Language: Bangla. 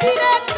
ফিরে